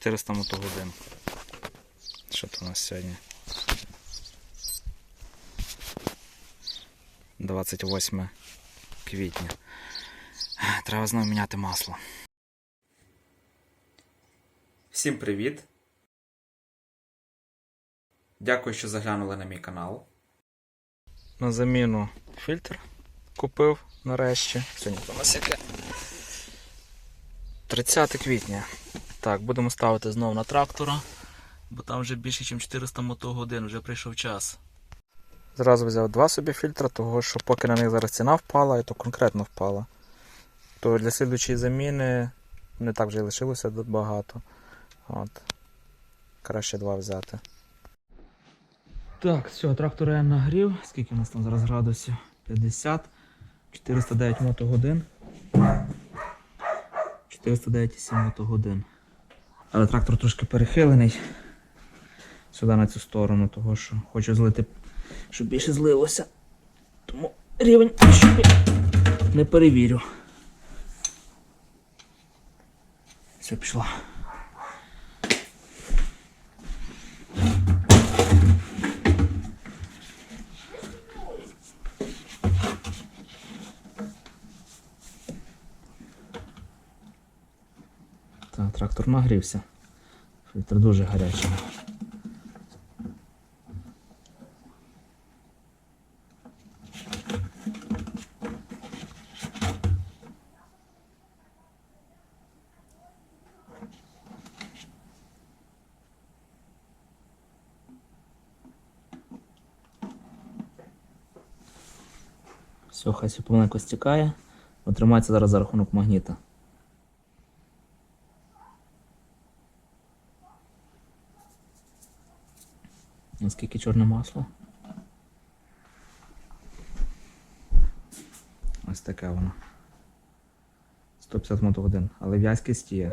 400 мотогодин. Що то у нас сьогодні? 28 квітня. Треба знову міняти масло. Всім привіт! Дякую, що заглянули на мій канал. На заміну фільтр купив нарешті. Сьогодні у нас яке? 30 квітня. Так, будемо ставити знову на трактора, бо там вже більше, ніж 400 мотогодин, вже прийшов час. Зразу взяв два собі фільтра, того що поки на них зараз ціна впала, і то конкретно впала. То для слідуючої заміни не так вже і лишилося багато. От. Краще два взяти. Так, все, трактор я нагрів. Скільки у нас там зараз градусів? 50, 409 мотогодин. 409,7 мотогодин. Але трактор трошки перехилений сюди на цю сторону, того що хочу злити, щоб більше злилося. Тому рівень не перевірю. Все, пішло. Трактор нагрівся. Фільтр дуже гарячий. Все, хай все помаленьку стікає. Отримається зараз за рахунок магніта. Наскільки чорне масло? Ось таке воно. 150 мотогодин, але в'язкість є.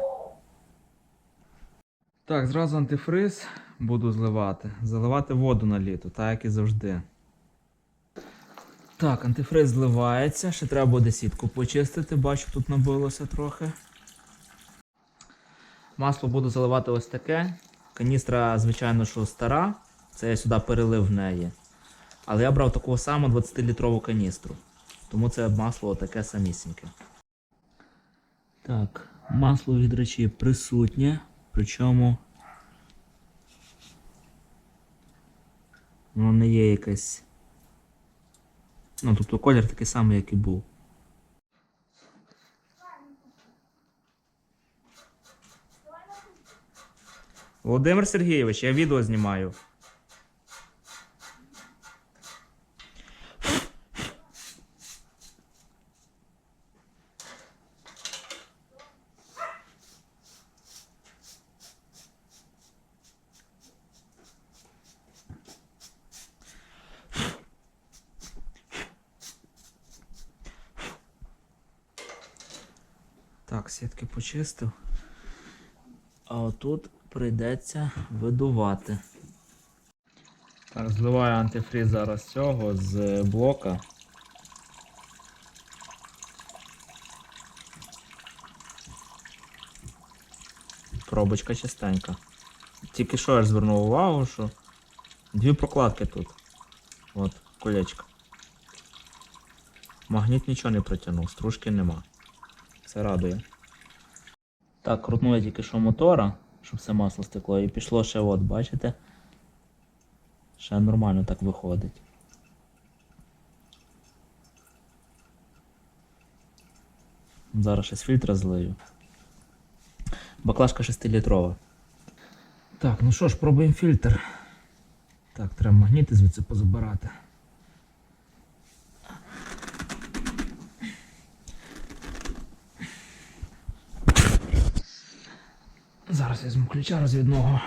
Так, зразу антифриз буду зливати. Заливати воду на літо, так як і завжди. Так, антифриз зливається, ще треба буде сітку почистити, бачу, тут набилося трохи. Масло буду заливати ось таке. Каністра, звичайно, що стара. Це я сюди перелив в неї. Але я брав таку саму 20-літрову каністру. Тому це масло таке самісіньке. Так, масло від речі присутнє. Причому воно не є якесь. Ну, тобто колір такий самий, як і був. Володимир Сергійович, я відео знімаю. Так, сітки почистив. А отут прийдеться видувати. Так, зливаю антифріз зараз цього з блока. Пробочка чистенька. Тільки що я звернув увагу, що дві прокладки тут. От, колечко. Магніт нічого не протягнув, стружки нема. Це радує. Так, крутнув я тільки що мотора, щоб все масло стекло, і пішло ще от, бачите? Ще нормально так виходить. Зараз ще з фільтра злию. Баклажка 6-літрова. Так, ну що ж, пробуємо фільтр. Так, треба магніти звідси позабирати. Зараз візьму ключа розвідного.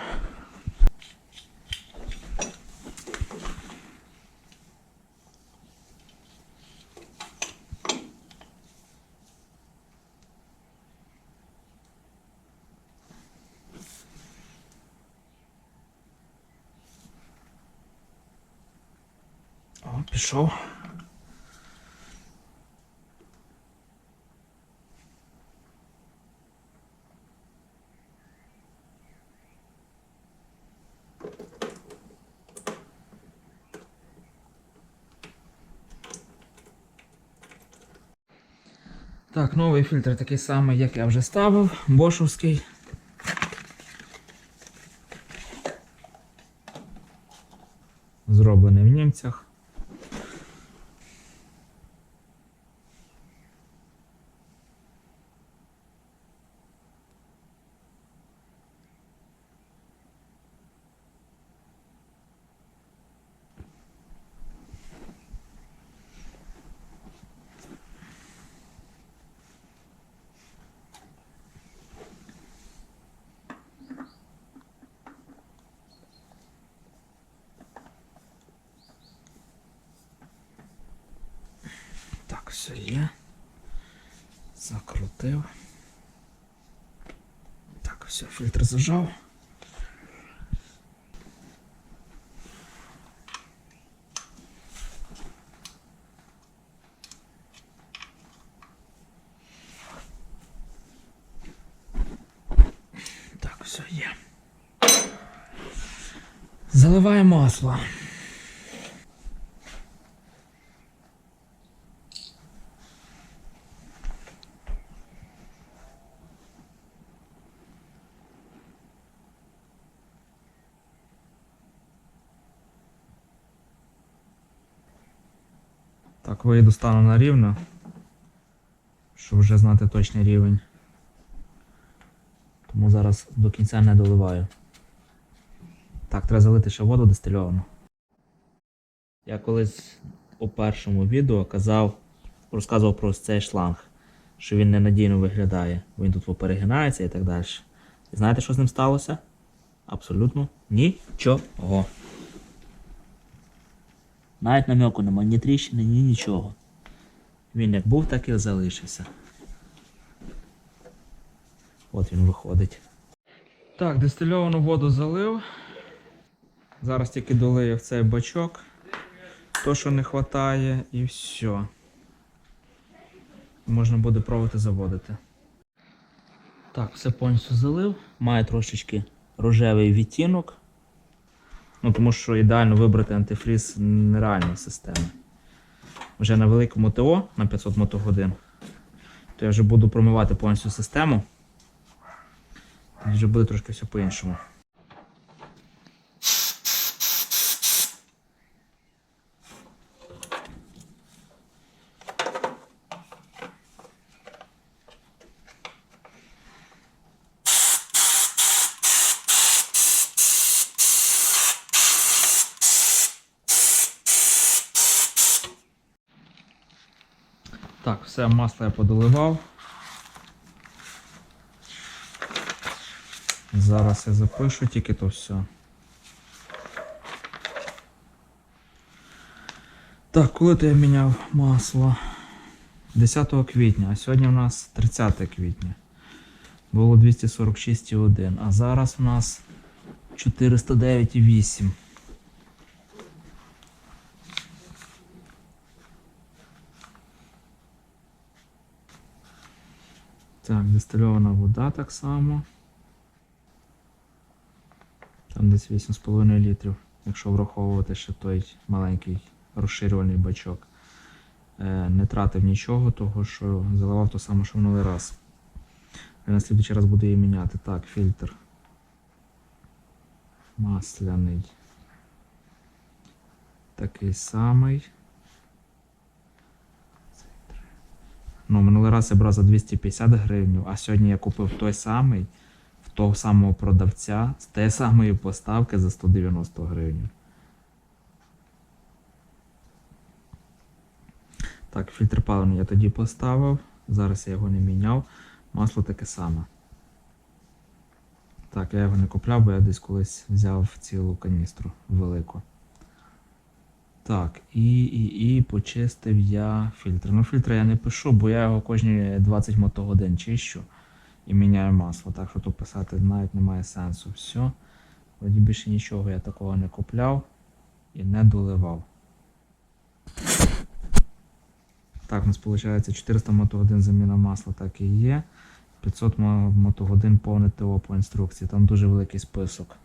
Пішов. Так, новий фільтр такий самий, як я вже ставив, бошовський. Зроблений в німцях. Так, все є. Закрутив. Так, все, фільтр зажав. Так, все є. Заливаємо масло. Так, вийду стану на рівно, щоб вже знати точний рівень. Тому зараз до кінця не доливаю. Так, треба залити ще воду дистильовану. Я колись у першому відео казав, розказував про цей шланг, що він ненадійно виглядає. Він тут поперегинається і так далі. І знаєте, що з ним сталося? Абсолютно нічого. Навіть намеку немає, ні тріщини, ні нічого. Він як був, так і залишився. От він виходить. Так, дистильовану воду залив. Зараз тільки долию в цей бачок. То, що не вистачає, і все. Можна буде пробувати заводити. Так, все повністю залив. Має трошечки рожевий відтінок. Ну, тому що ідеально вибрати антифріз нереальна системи. Вже на великому ТО на 500 мотогодин, то я вже буду промивати повністю систему. Вже буде трошки все по-іншому. Так, все, масло я подоливав. Зараз я запишу тільки то все. Так, коли то я міняв масло? 10 квітня, а сьогодні у нас 30 квітня. Було 246,1, а зараз у нас 409,8. Так, дистильована вода так само. Там десь 8,5 літрів, якщо враховувати ще той маленький розширювальний бачок. Е, не тратив нічого, того що заливав то саме, що минулий раз. Я на слідчий раз буду її міняти. Так, фільтр. Масляний. Такий самий. Ну, минулий раз я брав за 250 гривень, а сьогодні я купив той самий в того самого продавця з тієї самої поставки за 190 гривень. Так, фільтр паливний я тоді поставив. Зараз я його не міняв. Масло таке саме. Так, я його не купляв, бо я десь колись взяв цілу каністру велику. Так, і, і, і почистив я фільтр. Ну, фільтр я не пишу, бо я його кожні 20 мотогодин чищу і міняю масло. Так що тут писати навіть немає сенсу. Все. Вроді більше нічого я такого не купляв і не доливав. Так, у нас виходить 400 мотогодин заміна масла, так і є. 500 мотогодин повне ТО по інструкції. Там дуже великий список.